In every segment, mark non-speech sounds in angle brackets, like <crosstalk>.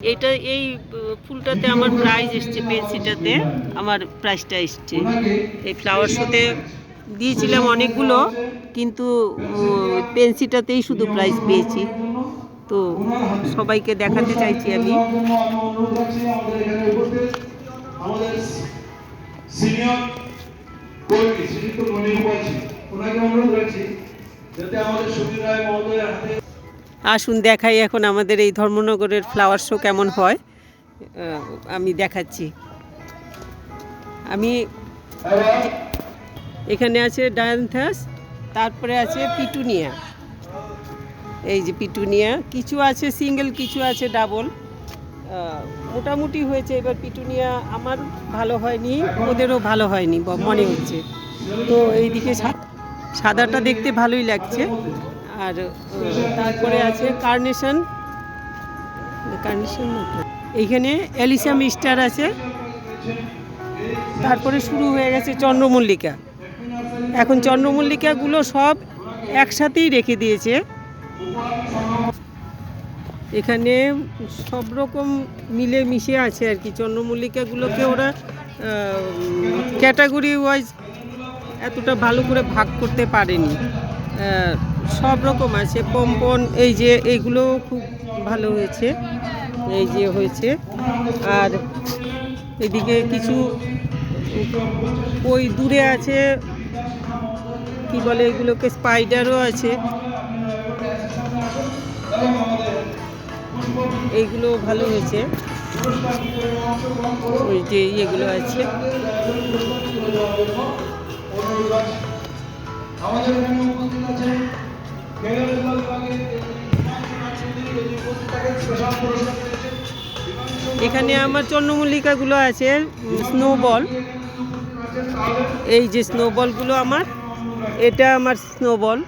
এটা এই ফুলটাতে আমার প্রাইজ এসছে পেন্সিটাতে আমার প্রাইজটা এসছে। এই ফ্লাওয়ার শোতে দিয়েছিলাম অনেকগুলো, কিন্তু পেন্সিটাতেই শুধু প্রাইজ পেয়েছি। তো সবাইকে দেখাতে চাইছি আমি। আসুন, দেখাই এখন আমাদের এই ধর্মনগরের ফ্লাওয়ার শো কেমন হয়। আমি দেখাচ্ছি। আমি এখানে আছে ডায়ান্থাস, তারপরে আছে পিটুনিয়া। এই যে পিটুনিয়া, কিছু আছে সিঙ্গেল কিছু আছে ডাবল মোটামুটি হয়েছে এবার পিটুনিয়া, আমার ভালো হয়নি, ওদেরও ভালো হয়নি মনে হচ্ছে। তো এইদিকে সাদাটা দেখতে ভালোই লাগছে। আর তারপরে আছে কার্নেশন কার্নেশন এইখানে অ্যালিসা মিস্টার আছে। তারপরে শুরু হয়ে গেছে চন্দ্রমল্লিকা। এখন চন্দ্রমল্লিকাগুলো সব একসাথেই রেখে দিয়েছে। এখানে সব রকম মিলে মিশে আছে আর কি। চন্দ্রমল্লিকাগুলোকে ওরা ক্যাটাগরি ওয়াইজ এতটা ভালো করে ভাগ করতে পারেনি। সব রকম আছে, পম্পন, এই যে এইগুলো খুব ভালো হয়েছে, এই যে হয়েছে। আর এদিকে কিছু ওই দূরে আছে, কি বলে এগুলোকে, স্পাইডারও আছে। এইগুলো ভালো হয়েছে। ওই যে ইয়েগুলো আছে। আমাদের এখানে উপস্থিত আছেন কেরালা এখানে আমার চন্দ্রমল্লিকাগুলো আছে স্নোবল এই যে স্নোবলগুলো আমার, এটা আমার স্নোবল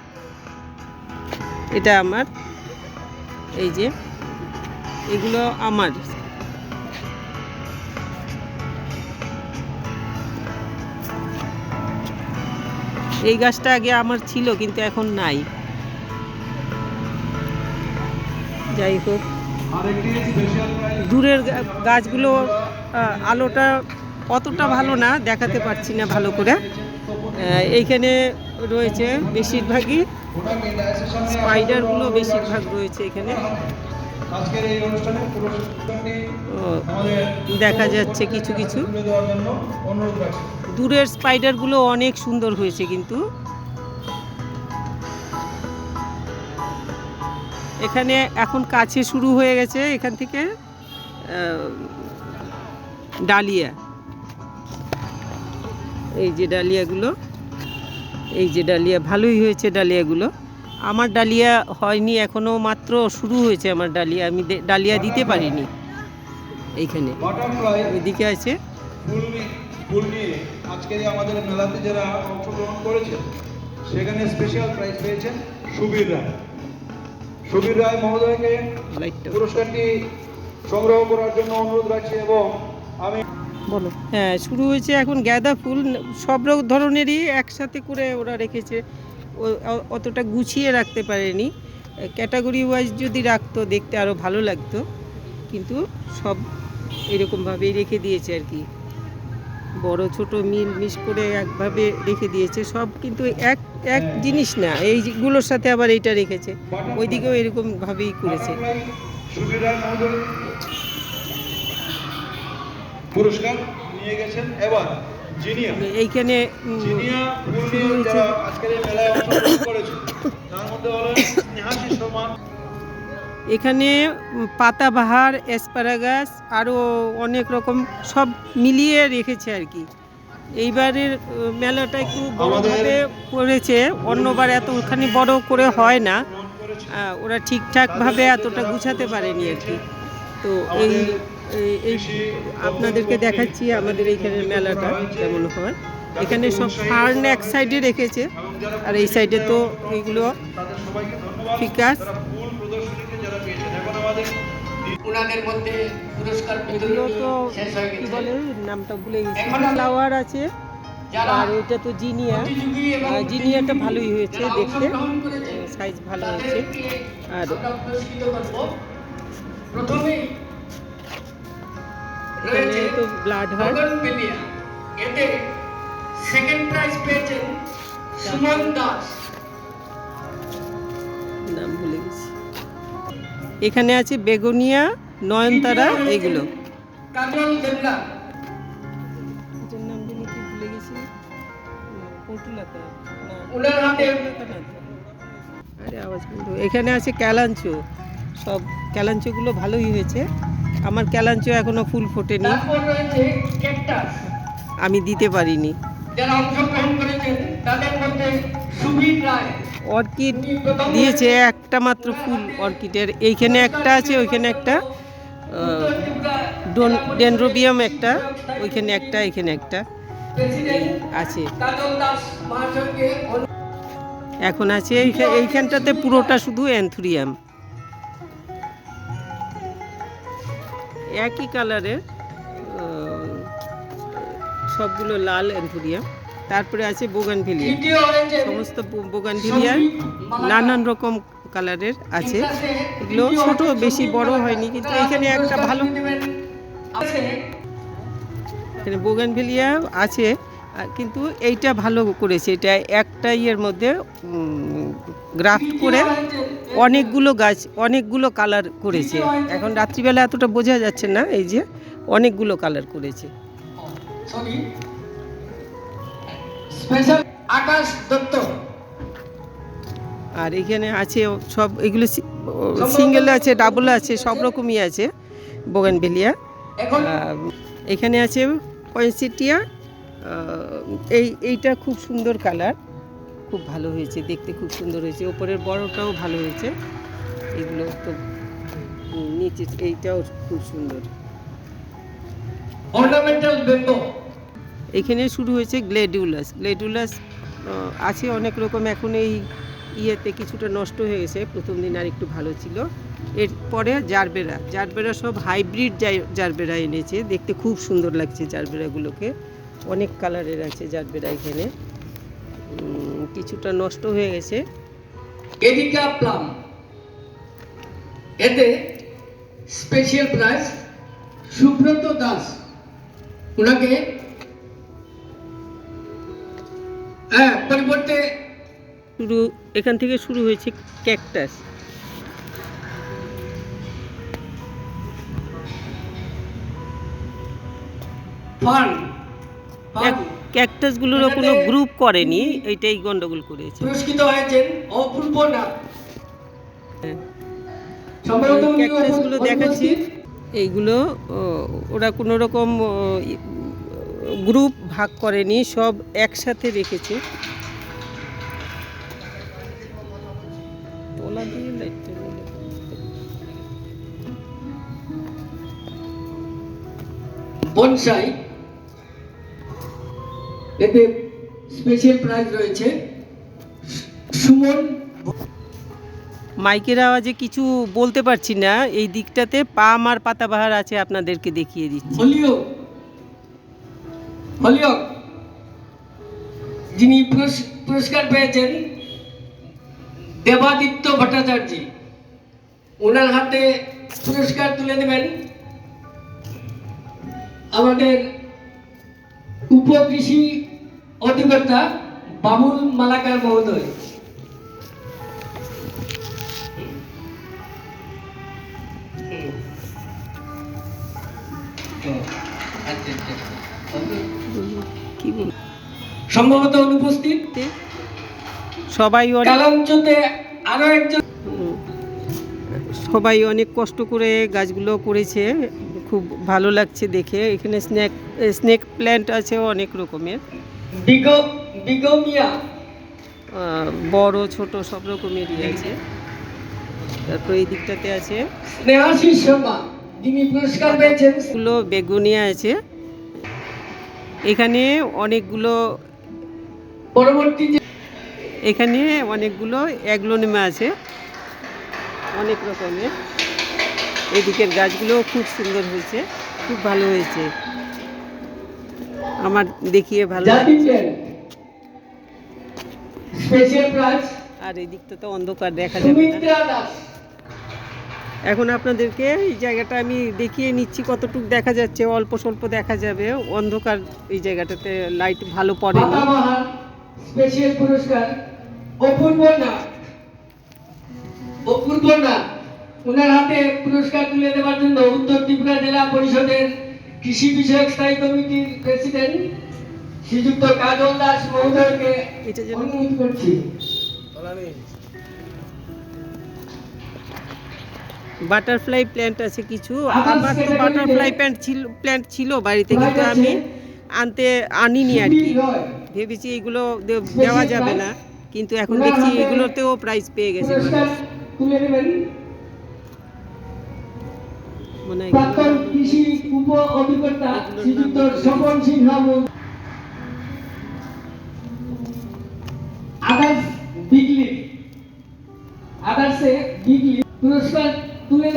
এটা আমার, এই যে, এগুলো আমার। এই গাছটা আগে আমার ছিল, কিন্তু এখন নাই। যাই হোক। দূরের গাছগুলো আলোটা অতটা ভালো না, দেখাতে পারছি না ভালো করে। এইখানে রয়েছে বেশিরভাগই স্পাইডারগুলো বেশিরভাগ রয়েছে এখানে। দেখা যাচ্ছে কিছু কিছু। অনুরোধ দূরের স্পাইডারগুলো অনেক সুন্দর হয়েছে কিন্তু। এখানে এখন কাছে শুরু হয়ে গেছে, এখান থেকে ডালিয়া। এই যে ডালিয়াগুলো, এই যে ডালিয়া, ভালোই হয়েছে ডালিয়াগুলো। আমার ডালিয়া হয়নি এখনও মাত্র শুরু হয়েছে আমার ডালিয়া, আমি ডালিয়া দিতে পারিনি। এইখানে, ওইদিকে আছে। ফুল নিয়ে আজকের আমাদের মেলাতে যারা অংশগ্রহণ করেছে সেখানে স্পেশাল প্রাইজ পেয়েছেন সুবীর রায়। সুবীর রায় মহোদয়কে পুরস্কারটি সংগ্রহ করার জন্য অনুরোধ রাখছি এবং আমি বলো। হ্যাঁ শুরু হয়েছে এখন গাঁদা ফুল সব রকম ধরনেরই একসাথে করে ওরা রেখেছে। ও- অতটা গুছিয়ে রাখতে পারেনি। ক্যাটাগরি ওয়াইজ যদি রাখতো দেখতে আরও ভালো লাগতো। কিন্তু সব এরকমভাবেই রেখে দিয়েছে আর কি। বড় ছোট মিল মিশ করে একভাবে রেখে দিয়েছে। সব কিন্তু এক এক জিনিস না এইগুলোর সাথে আবার এইটা রেখেছে। ওইদিকেও এরকমভাবেই করেছে। পুরস্কার নিয়ে গেছেন এবার জিনিয়া। এইখানে এখানে পাতাবাহার অ্যাসপারাগাস আরও অনেক রকম সব মিলিয়ে রেখেছে আর কি। এইবারের মেলাটা একটু বড়ভাবে করেছে অন্যবার এতখানি বড় করে হয় না। ওরা ঠিকঠাকভাবে এতটা গুছাতে পারেনি আর কি। তো এই এই- আপনাদেরকে দেখাচ্ছি আমাদের এইখানের মেলাটা কেমন হয়। এখানে সব ফার্ন এক সাইডে রেখেছে আর এই সাইডে তো এইগুলো ফিকাস। ওনাদের মধ্যে পুরস্কার শেষ হয়ে গেছে। বলে নামটা ভুলে গেছি। ফ্লাওয়ার আছে আর এটা তো জিনিয়া। জিনিয়াটা ভালোই হয়েছে দেখতে। সাইজ ভালো হয়েছে। আর। প্রথমেই রয়েছে তো ব্লাড হার্ট এতে সেকেন্ড প্রাইজ পেয়েছেন সুমন দাস। নাম ভুলে গেছি। এখানে আছে বেগুনিয়া নয়নতারা এগুলো। আরে আওয়াজ বন্ধ। এখানে আছে ক্যালাঞ্চো সব ক্যালাঞ্চোগুলো ভালোই হয়েছে। আমার ক্যালাঞ্চো এখনও ফুল ফোটেনি। আমি দিতে পারিনি। যারা অংশগ্রহণ করেছেন তাদের মধ্যে সুবীর রায়। অর্কিড দিয়েছে, একটা মাত্র ফুল অর্কিডের। এইখানে একটা আছে, ওইখানে একটা উত্তর ত্রিপুরা ডোন ডেনড্রোবিয়াম একটা, ওইখানে একটা, এখানে একটা। আছে। এখন আছে এইখা- এইখানটাতে পুরোটা শুধু অ্যান্থুরিয়াম। একই কালারের সবগুলো লাল অ্যান্থুরিয়াম। তারপরে আছে বোগানভিলিয়া সমস্ত বোগানভিলিয়ার নানান রকম কালারের আছে। এগুলো ছোট বেশি বড় হয়নি কিন্তু এখানে একটা ভালো আছে। এখানে বোগানভিলিয়া আছে আর কিন্তু এইটা ভালো করেছে। এটা একটা ইয়ের মধ্যে গ্রাফট করে অনেকগুলো গাছ অনেকগুলো কালার করেছে। এখন রাত্রিবেলা এতটা বোঝা যাচ্ছে না এই যে অনেকগুলো কালার করেছে। স্পেশাল আকাশ দত্ত। আর এখানে আছে সব এগুলো সিঙ্গেল আছে ডাবল আছে সব রকমই আছে বোগানভেলিয়া। এখন এখানে আছে পয়েন্সিটিয়া এই এইটা খুব সুন্দর কালার। খুব ভালো হয়েছে দেখতে খুব সুন্দর হয়েছে। ওপরের বড়টাও ভালো হয়েছে। এগুলো তো নিচে এইটাও খুব সুন্দর। অর্নামেন্টাল বেম্বো এখানে শুরু হয়েছে গ্লেডিউলাস গ্লেডিউলাস আছে অনেক রকম, এখন এই ইয়েতে কিছুটা নষ্ট হয়ে গেছে, প্রথম দিন আর একটু ভালো ছিল। এরপরে জারবেরা জারবেরা সব হাইব্রিড জারবেরা এনেছে, দেখতে খুব সুন্দর লাগছে জারবেরাগুলোকে। অনেক কালারের আছে জারবেরা এখানে। কিছুটা নষ্ট হয়ে গেছে। Areca palm. এতে স্পেশাল প্রাইজ সুব্রত দাস। ওনাকে হ্যাঁ পরিবর্তে শুরু এখান থেকে শুরু হয়েছে ক্যাকটাস। Fun fun. ক্যাকটাসগুলোরও কোনো গ্রুপ করেনি এইটাই গন্ডগোল করেছে। পুরস্কৃত হয়েছেন অপূর্ব উনি ক্যাকটাসগুলো দেখাচ্ছি। এইগুলো ওরা কোনো রকম গ্রুপ ভাগ করেনি সব একসাথে রেখেছে। তলা দিয়ে লাইটটা বনসাই এতে স্পেশাল প্রাইজ রয়েছে। সুমন মাইকের আওয়াজে কিছু বলতে পারছি না এই দিকটাতে পাম আর পাতাবাহার আছে আপনাদেরকে দেখিয়ে দিচ্ছি। হলিও, যিনি পুরস- পুরস্কার পেয়েছেন, দেবাদিত্য ভট্টাচার্য, ওনার হাতে পুরস্কার তুলে দেবেন। আমাদের উপকৃষি অধিকর্তা বাবুল মালাকার মহোদয়। সম্ভবত অনুপস্থিত? সবাই অনেক কালাঞ্চতে আরও একজন সবাই অনেক কষ্ট করে গাছগুলো করেছে। খুব ভালো লাগছে দেখে। এখানে স্নেক স্নেক প্ল্যান্ট আছে অনেক রকমের। বড় ছোট সব রকমেরই আছে। তারপর এই দিকটাতে আছে। স্নেহাশিস যিনি পুরস্কার পেয়েছেন। গুলো বেগুনিয়া আছে। এখানে অনেকগুলো পরবর্তী এখানে অনেকগুলো অ্যাগ্লোনিমা আছে। অনেক রকমের। এদিকের গাছগুলো খুব সুন্দর হয়েছে খুব ভালো হয়েছে। আমার দেখিয়ে ভালো আর এই দিকটা তো অন্ধকার দেখা যাবে না। এখন আপনাদেরকে এই জায়গাটা আমি দেখিয়ে নিচ্ছি কতটুকু দেখা যাচ্ছে অল্প স্বল্প দেখা যাবে। অন্ধকার এই জায়গাটাতে লাইট ভালো পড়েনি। স্পেশাল পুরস্কার অপূর্ব না অপূর্ব না ওনার হাতে পুরস্কার তুলে দেওয়ার জন্য উত্তর ত্রিপুরা জেলা পরিষদের কৃষি বিষয়ক স্থায়ী কমিটির প্রেসিডেন্ট শ্রীযুক্ত কাজল দাস মহোদয়কে অনুরোধ করছি। বাটারফ্লাই প্ল্যান্ট আছে কিছু। আমার তো বাটারফ্লাই প্ল্যান্ট ছিল প্ল্যান্ট ছিল বাড়িতে কিন্তু আমি। আনতে আনিনি আর কি। ভেবেছি এগুলো দেওয়া যাবে না কিন্তু এখন দেখছি এগুলোতেও প্রাইজ পেয়ে গেছে পুরস্কার মনে হয় কৃষি উপ অধিকর্তা শ্রীযুক্ত স্বপন সিংহ আদার্স বিগলি আদার্সে বিগলি পুরস্কার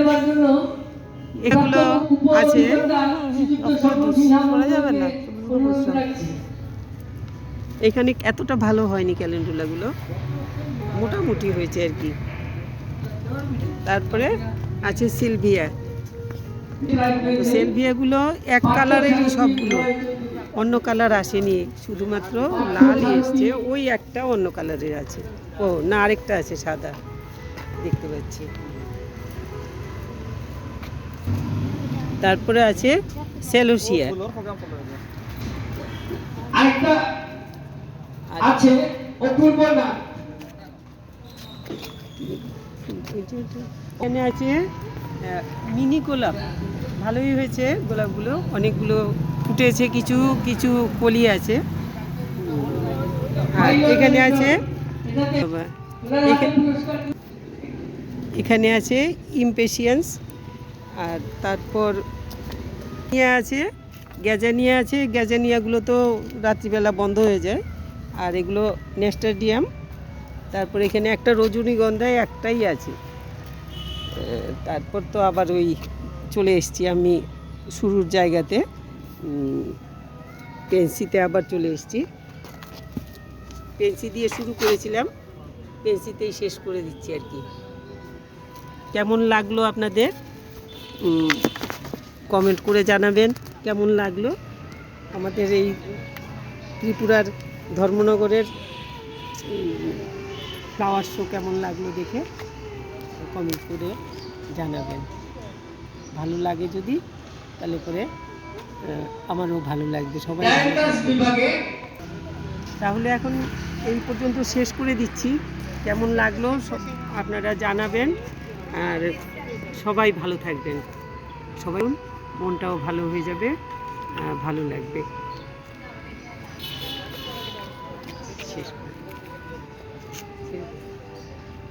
দেওয়ার জন্য এগুলো আছে। অনুরোধ রাখছি এখানে এতটা ভালো হয়নি ক্যালেন্ডুলাগুলো। মোটামুটি হয়েছে আর কি। তারপরে আছে সিলভিয়া। সেলভিয়াগুলো এক কালারেরই সবগুলো। অন্য কালার আসেনি শুধুমাত্র লালই <laughs> এসছে। ওই একটা অন্য কালারের আছে। ও না আরেকটা আছে সাদা। দেখতে পাচ্ছি। তারপরে আছে সেলোসিয়া আরেকটা আছে অপূর্ব না। এখানে আছে মিনি গোলাপ। ভালোই হয়েছে গোলাপগুলো। অনেকগুলো ফুটেছে কিছু কিছু কলি আছে। আর এখানে আছে এখানে আছে ইমপেশিয়েন্স। আর তারপর নিয়ে আছে গ্যাজানিয়া আছে গ্যাজানিয়াগুলো তো রাত্রিবেলা বন্ধ হয়ে যায়। আর এগুলো নেস্টাডিয়াম, তারপর এখানে একটা রজনীগন্ধায় একটাই আছে। তারপর তো আবার ওই চলে এসেছি আমি শুরুর জায়গাতে পেন্সিতে আবার চলে এসেছি। পেন্সি দিয়ে শুরু করেছিলাম, পেন্সিতেই শেষ করে দিচ্ছি আর কি। কেমন লাগল আপনাদের? কমেন্ট করে জানাবেন কেমন লাগল আমাদের এই ত্রিপুরার ধর্মনগরের ফ্লাওয়ার শো কেমন লাগল দেখে কমেন্ট করে জানাবেন। ভালো লাগে যদি তাহলে করে আমারও ভালো লাগবে। সবাই তাহলে এখন এই পর্যন্ত শেষ করে দিচ্ছি। কেমন লাগল সব- আপনারা জানাবেন। আর সবাই ভালো থাকবেন। সবাই মনটাও ভালো হয়ে যাবে ভালো লাগবে।